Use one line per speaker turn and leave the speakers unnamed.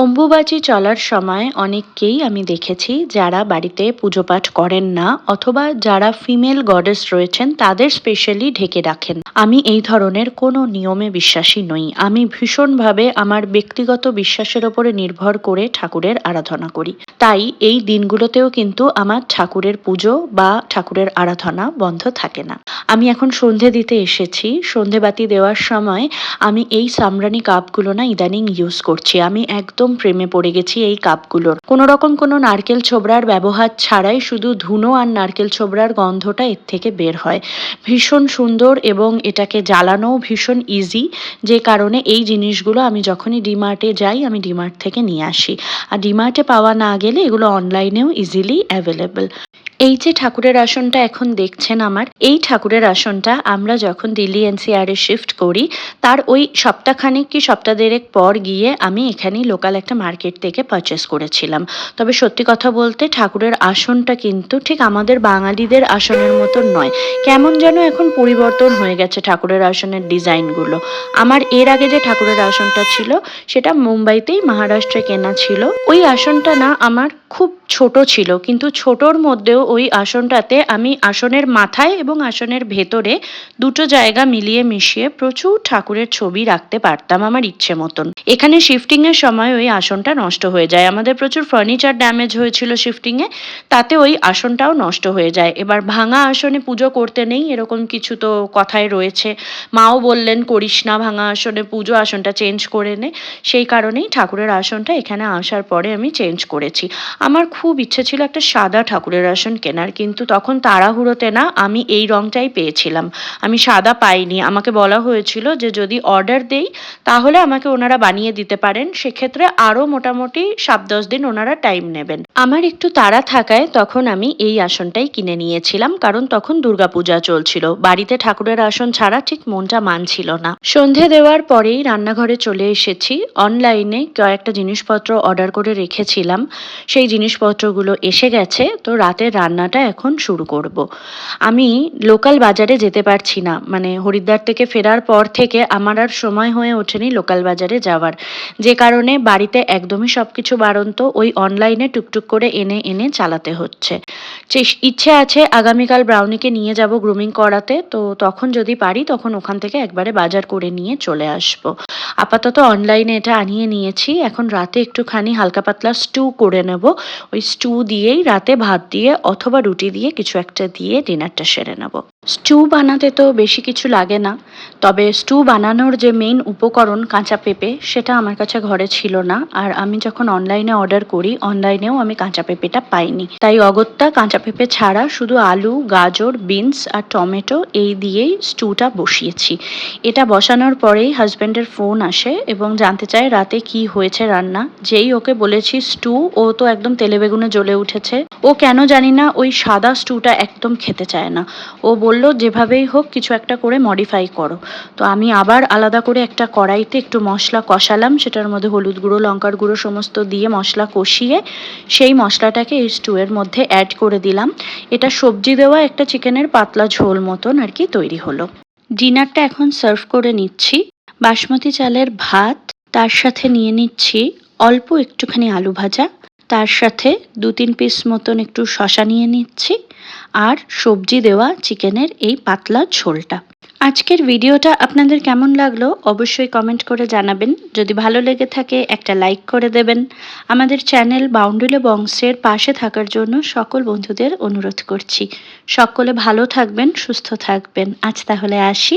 অম্বুবাচী চলার সময় অনেককেই আমি দেখেছি যারা বাড়িতে পুজো পাঠ করেন না অথবা যারা ফিমেল গডেস রয়েছেন তাদের স্পেশালি ঢেকে রাখেন। আমি এই ধরনের কোনো নিয়মে বিশ্বাসী নই। আমি ভীষণভাবে আমার ব্যক্তিগত বিশ্বাসের ওপরে নির্ভর করে ঠাকুরের আরাধনা করি। তাই এই দিনগুলোতেও কিন্তু আমার ঠাকুরের পুজো বা ঠাকুরের আরাধনা বন্ধ থাকে না। আমি এখন সন্ধে দিতে এসেছি। সন্ধেবাতি দেওয়ার সময় আমি এই সামরানি কাপগুলো না ইদানিং ইউজ করছি। আমি একদম প্রেমে পড়ে গেছি এই কাপগুলোর। কোনো রকম কোনো নারকেল ছোবড়ার ব্যবহার ছাড়াই শুধু ধুনো আর নারকেল ছোবড়ার গন্ধটা এর থেকে বের হয়। ভীষণ সুন্দর এবং এটাকে জ্বালানোও ভীষণ ইজি যে কারণে এই জিনিসগুলো আমি যখনই ডিমার্টে যাই, আমি ডিমার্ট থেকে নিয়ে আসি। আর ডিমার্টে পাওয়া না গেলে এগুলো অনলাইনেও ইজিলি অ্যাভেলেবল এই যে ঠাকুরের আসনটা এখন দেখছেন আমার, এই ঠাকুরের আসনটা আমরা যখন দিল্লি এনসিআরে শিফট করি, তার ওই সপ্তাহখানেক কি সপ্তাহ দেড়েক পর গিয়ে আমি এখানেই লোকাল একটা মার্কেট থেকে পারচেস করেছিলাম। তবে সত্যি কথা বলতে ঠাকুরের আসনটা কিন্তু ঠিক আমাদের বাঙালিদের আসনের মতন নয়। কেমন যেন এখন পরিবর্তন হয়ে গেছে ঠাকুরের আসনের ডিজাইনগুলো। আমার এর আগে যে ঠাকুরের আসনটা ছিল, সেটা মুম্বাইতেই মহারাষ্ট্রে কেনা ছিল। ওই আসনটা না আমার খুব ছোট ছিল, কিন্তু ছোটর মধ্যেও ওই আসনটাতে আমি আসনের মাথায় এবং আসনের ভেতরে দুটো জায়গা মিলিয়ে মিশিয়ে প্রচুর ঠাকুরের ছবি রাখতে পারতাম আমার ইচ্ছে মতন। এখানে শিফটিং এর সময় ওই আসনটা নষ্ট হয়ে যায়। আমাদের প্রচুর ফার্নিচার ড্যামেজ হয়েছিল শিফটিং এ, তাতে ওই আসনটাও নষ্ট হয়ে যায়। এবার ভাঙা আসনে পুজো করতে নেই, এরকম কিছু তো কথায় রয়েছে। মাও বললেন, করিস না ভাঙা আসনে পুজো, আসনটা চেঞ্জ করে নে। সেই কারণেই ঠাকুরের আসনটা এখানে আসার পরে আমি চেঞ্জ করেছি। আমার খুব ইচ্ছে ছিল একটা সাদা ঠাকুরের আসন কেনার, কিন্তু তখন তাড়াহুড়োতে না আমি এই রংটাই পেয়েছিলাম। আমি সাদা পাইনি। আমাকে বলা হয়েছিল যে যদি অর্ডার দেই, তাহলে আমাকে ওনারা বানিয়ে দিতে পারেন। সেক্ষেত্রে আরও মোটামুটি সাত দশ দিন ওনারা টাইম নেবেন। আমার একটু তাড়া থাকায় তখন আমি এই আসনটাই কিনে নিয়েছিলাম, কারণ তখন দুর্গাপূজা চলছিল। বাড়িতে ঠাকুরের আসন ছাড়া ঠিক মনটা মানছিল না। সন্ধে দেওয়ার পরেই রান্নাঘরে চলে এসেছি। অনলাইনে কয়েকটা জিনিসপত্র অর্ডার করে রেখেছিলাম। সেই জিনিসপত্রগুলো এসে গেছে, তো রাতের রান্নাটা এখন শুরু করব। আমি লোকাল বাজারে যেতে পারছি না মানে হরিদ্বার থেকে ফেরার পর থেকে আমার আর সময় হয়ে ওঠেনি লোকাল বাজারে যাওয়ার। যে কারণে বাড়িতে একদমই সব কিছু বারন্ত ওই অনলাইনে টুকটুক করে এনে এনে চালাতে হচ্ছে। ইচ্ছে আছে আগামীকাল ব্রাউনিকে নিয়ে যাব গ্রুমিং করাতে, তো তখন যদি পারি তখন ওখান থেকে একবারে বাজার করে নিয়ে চলে আসব। আপাতত অনলাইনে এটা আনিয়ে নিয়েছি, এখন রাতে একটুখানি হালকা পাতলা স্টু করে নেব ওই স্টু দিয়েই রাতে ভাত দিয়ে অথবা রুটি দিয়ে কিছু একটা দিয়ে ডিনারটা সেরে নেব। স্টু বানাতে তো বেশি কিছু লাগে না, তবে স্টু বানানোর যে মেইন উপকরণ কাঁচা পেঁপে, সেটা আমার কাছে ঘরে ছিল না, আর আমি যখন অনলাইনে অর্ডার করি অনলাইনেও আমি কাঁচা পেঁপেটা পাইনি। তাই অগত্যা কাঁচা পেঁপে ছাড়া শুধু আলু, গাজর বিনস আর টমেটো এই দিয়েই স্টুটা বসিয়েছি। এটা বসানোর পরেই হাজব্যান্ডের ফোন আসে এবং জানতে চায় রাতে কি হয়েছে রান্না। যেই ওকে বলেছি, স্টু, ও তো একদম তেলে বেগুনে জ্বলে উঠেছে। ও কেন জানি না ওই সাদা স্টুটা একদম খেতে চায় না। ও বলল, যেভাবেই হোক কিছু একটা করে মডিফাই করো। তো আমি আবার আলাদা করে একটা কড়াইতে একটু মশলা কষালাম, সেটার মধ্যে হলুদ গুঁড়ো, লঙ্কার গুঁড়ো সমস্ত দিয়ে মশলা কষিয়ে সেই মশলাটাকে এই স্টুয়ের মধ্যে অ্যাড করে দিলাম। এটা সবজি দেওয়া একটা চিকেনের পাতলা ঝোল মতন আর কি তৈরি হলো। ডিনারটা এখন সার্ভ করে নিচ্ছি। বাসমতি চালের ভাত, তার সাথে নিয়ে নিচ্ছি অল্প একটুখানি আলু ভাজা। তার সাথে দু তিন পিস মতন একটু শশা নিয়ে নিচ্ছি আর সবজি দেওয়া চিকেনের এই পাতলা ঝোলটা। আজকের ভিডিওটা আপনাদের কেমন লাগল অবশ্যই কমেন্ট করে জানাবেন। যদি ভালো লেগে থাকে একটা লাইক করে দেবেন। আমাদের চ্যানেল বাউন্ডুলে বংশের পাশে থাকার জন্য সকল বন্ধুদের অনুরোধ করছি। সকলে ভালো থাকবেন, সুস্থ থাকবেন। আজ তাহলে আসি।